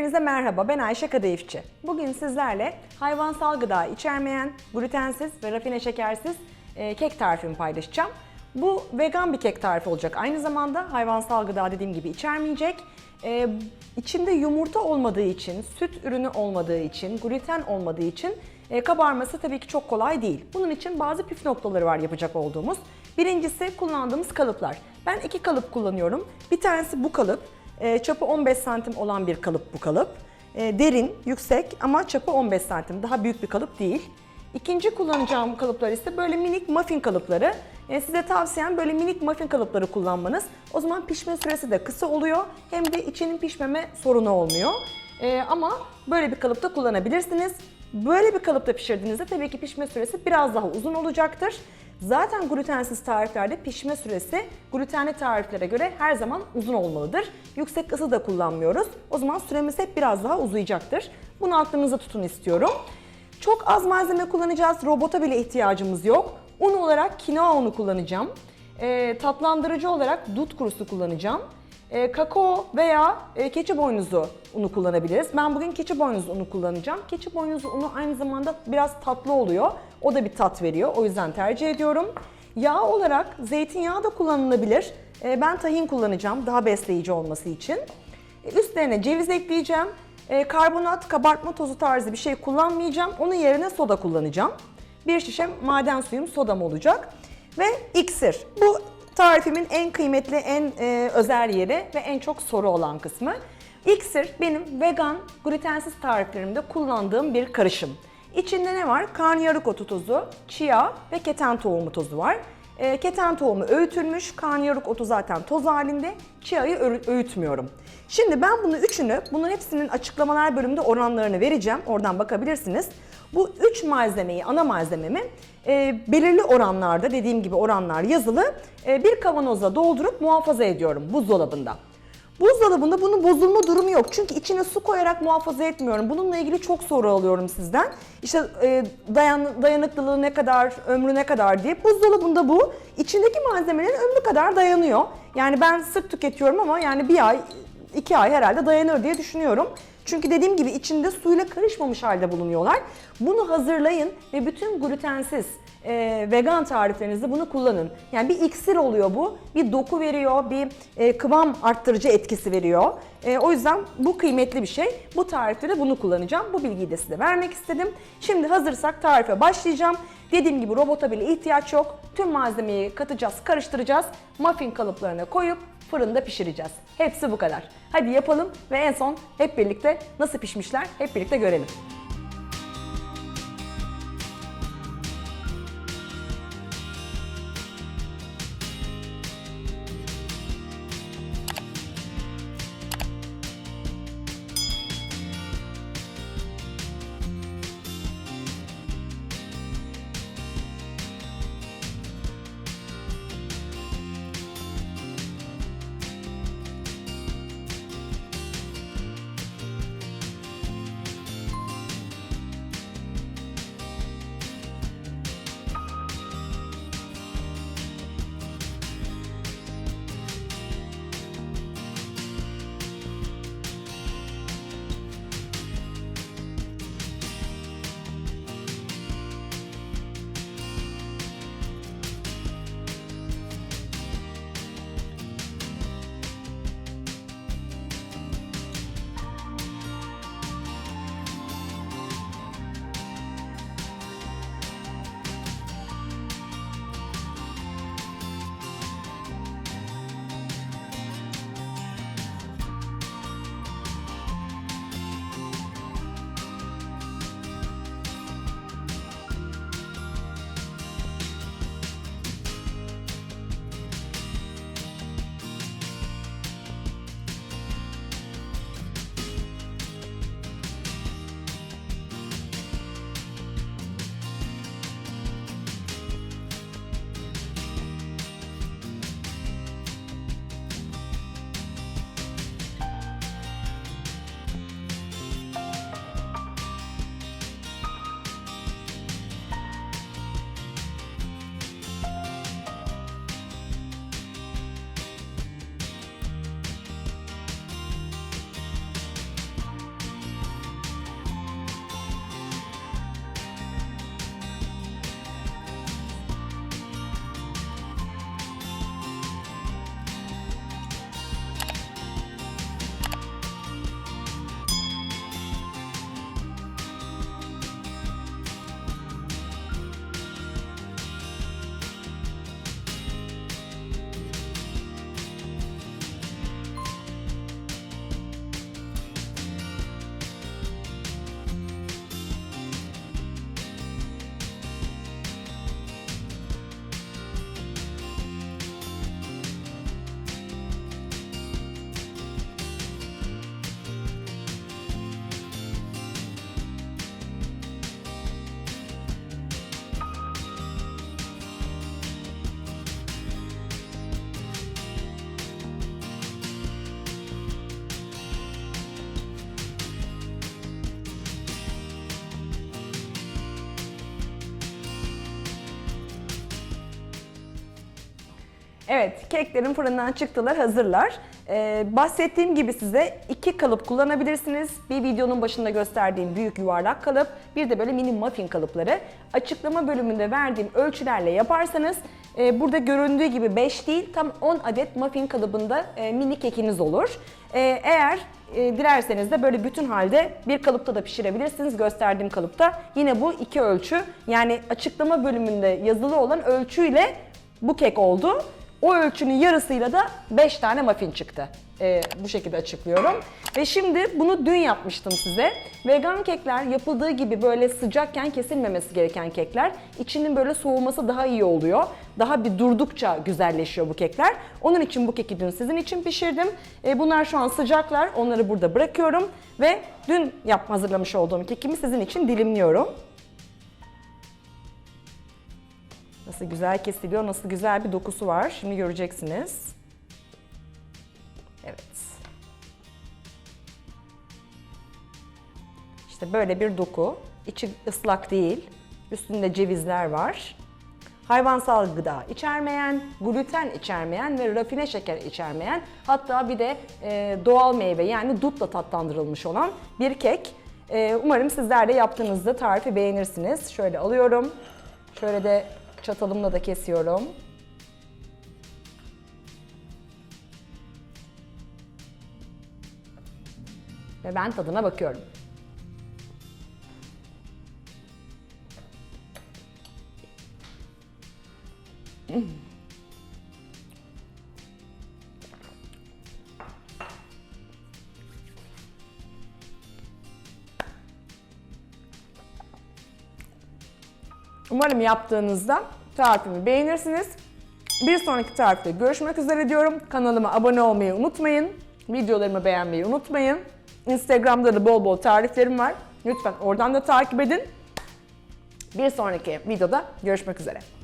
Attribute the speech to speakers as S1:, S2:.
S1: Hepinize merhaba, ben Ayşe Kadayıfçı. Bugün sizlerle hayvansal gıda içermeyen, glutensiz ve rafine şekersiz e, kek tarifimi paylaşacağım. Bu vegan bir kek tarifi olacak. Aynı zamanda hayvansal gıda dediğim gibi içermeyecek. E, içinde yumurta olmadığı için, süt ürünü olmadığı için, gluten olmadığı için e, kabarması tabii ki çok kolay değil. Bunun için bazı püf noktaları var yapacak olduğumuz. Birincisi kullandığımız kalıplar. Ben iki kalıp kullanıyorum. Bir tanesi bu kalıp. E, çapı 15 santim olan bir kalıp bu kalıp. E, derin, yüksek ama çapı 15 santim. Daha büyük bir kalıp değil. İkinci kullanacağım kalıplar ise böyle minik muffin kalıpları. E, size tavsiyem böyle minik muffin kalıpları kullanmanız. O zaman pişme süresi de kısa oluyor. Hem de içinin pişmeme sorunu olmuyor. Ama böyle bir kalıpta kullanabilirsiniz. Böyle bir kalıpta pişirdiğinizde tabii ki pişme süresi biraz daha uzun olacaktır. Zaten glutensiz tariflerde pişme süresi glutenli tariflere göre her zaman uzun olmalıdır. Yüksek ısı da kullanmıyoruz. O zaman süremiz hep biraz daha uzayacaktır. Bunu aklınızda tutun istiyorum. Çok az malzeme kullanacağız. Robota bile ihtiyacımız yok. Un olarak kinoa unu kullanacağım. Ee, tatlandırıcı olarak dut kurusu kullanacağım. Ee, kakao veya e, keçi boynuzu unu kullanabiliriz. Ben bugün keçi boynuzu unu kullanacağım. Keçi boynuzu unu aynı zamanda biraz tatlı oluyor. O da bir tat veriyor. O yüzden tercih ediyorum. Yağ olarak zeytinyağı da kullanılabilir. Ee, ben tahin kullanacağım daha besleyici olması için. Ee, Üstlerine ceviz ekleyeceğim. Ee, karbonat, kabartma tozu tarzı bir şey kullanmayacağım. Onun yerine soda kullanacağım. Bir şişe maden suyum sodam olacak. Ve iksir. Bu tarifimin en kıymetli, en e, özel yeri ve en çok soru olan kısmı. İksir benim vegan, glutensiz tariflerimde kullandığım bir karışım. İçinde ne var? Karnıyarık otu tozu, chia ve keten tohumu tozu var. E, keten tohumu öğütülmüş, karnıyarık otu zaten toz halinde, chia'yı öğü- öğütmüyorum. Şimdi ben bunu üçünü, bunun hepsinin açıklamalar bölümünde oranlarını vereceğim. Oradan bakabilirsiniz. Bu üç malzemeyi, ana malzememi e, belirli oranlarda, dediğim gibi oranlar yazılı, e, bir kavanoza doldurup muhafaza ediyorum buzdolabında. Buzdolabında bunun bozulma durumu yok. Çünkü içine su koyarak muhafaza etmiyorum. Bununla ilgili çok soru alıyorum sizden. İşte e, dayan, dayanıklılığı ne kadar, ömrü ne kadar diye. Buzdolabında bu içindeki malzemelerin ömrü kadar dayanıyor. Yani ben sık tüketiyorum ama yani bir ay, iki ay herhalde dayanır diye düşünüyorum. Çünkü dediğim gibi içinde suyla karışmamış halde bulunuyorlar. Bunu hazırlayın ve bütün glutensiz e, vegan tariflerinizde bunu kullanın. Yani bir iksir oluyor bu. Bir doku veriyor, bir e, kıvam arttırıcı etkisi veriyor. E, o yüzden bu kıymetli bir şey. Bu tarifte de bunu kullanacağım. Bu bilgiyi de size vermek istedim. Şimdi hazırsak tarife başlayacağım. Dediğim gibi robota bile ihtiyaç yok. Tüm malzemeyi katacağız, karıştıracağız. Muffin kalıplarına koyup fırında pişireceğiz. Hepsi bu kadar. Hadi yapalım ve en son hep birlikte nasıl pişmişler hep birlikte görelim. Evet, keklerin fırından çıktılar, hazırlar. Ee, bahsettiğim gibi size iki kalıp kullanabilirsiniz. Bir videonun başında gösterdiğim büyük yuvarlak kalıp, bir de böyle mini muffin kalıpları. Açıklama bölümünde verdiğim ölçülerle yaparsanız e, burada göründüğü gibi 5 değil, tam 10 adet muffin kalıbında e, mini kekiniz olur. E, eğer e, dilerseniz de böyle bütün halde bir kalıpta da pişirebilirsiniz. Gösterdiğim kalıpta. Yine bu iki ölçü. Yani açıklama bölümünde yazılı olan ölçüyle bu kek oldu. O ölçünün yarısıyla da 5 tane muffin çıktı. Ee, bu şekilde açıklıyorum. Ve şimdi bunu dün yapmıştım size. Vegan kekler yapıldığı gibi böyle sıcakken kesilmemesi gereken kekler. İçinin böyle soğuması daha iyi oluyor. Daha bir durdukça güzelleşiyor bu kekler. Onun için bu keki dün sizin için pişirdim. Ee, bunlar şu an sıcaklar. Onları burada bırakıyorum. Ve dün yap hazırlamış olduğum kekimi sizin için dilimliyorum. Nasıl güzel kesiliyor, nasıl güzel bir dokusu var. Şimdi göreceksiniz. Evet. İşte böyle bir doku. İçi ıslak değil. Üstünde cevizler var. Hayvansal gıda içermeyen, gluten içermeyen ve rafine şeker içermeyen hatta bir de e, doğal meyve yani dutla tatlandırılmış olan bir kek. E, umarım sizler de yaptığınızda tarifi beğenirsiniz. Şöyle alıyorum. Şöyle de çatalımla da kesiyorum. Ve ben tadına bakıyorum. Umarım yaptığınızda tarifimi beğenirsiniz. Bir sonraki tarifte görüşmek üzere diyorum. Kanalıma abone olmayı unutmayın. Videolarımı beğenmeyi unutmayın. Instagram'da da bol bol tariflerim var. Lütfen oradan da takip edin. Bir sonraki videoda görüşmek üzere.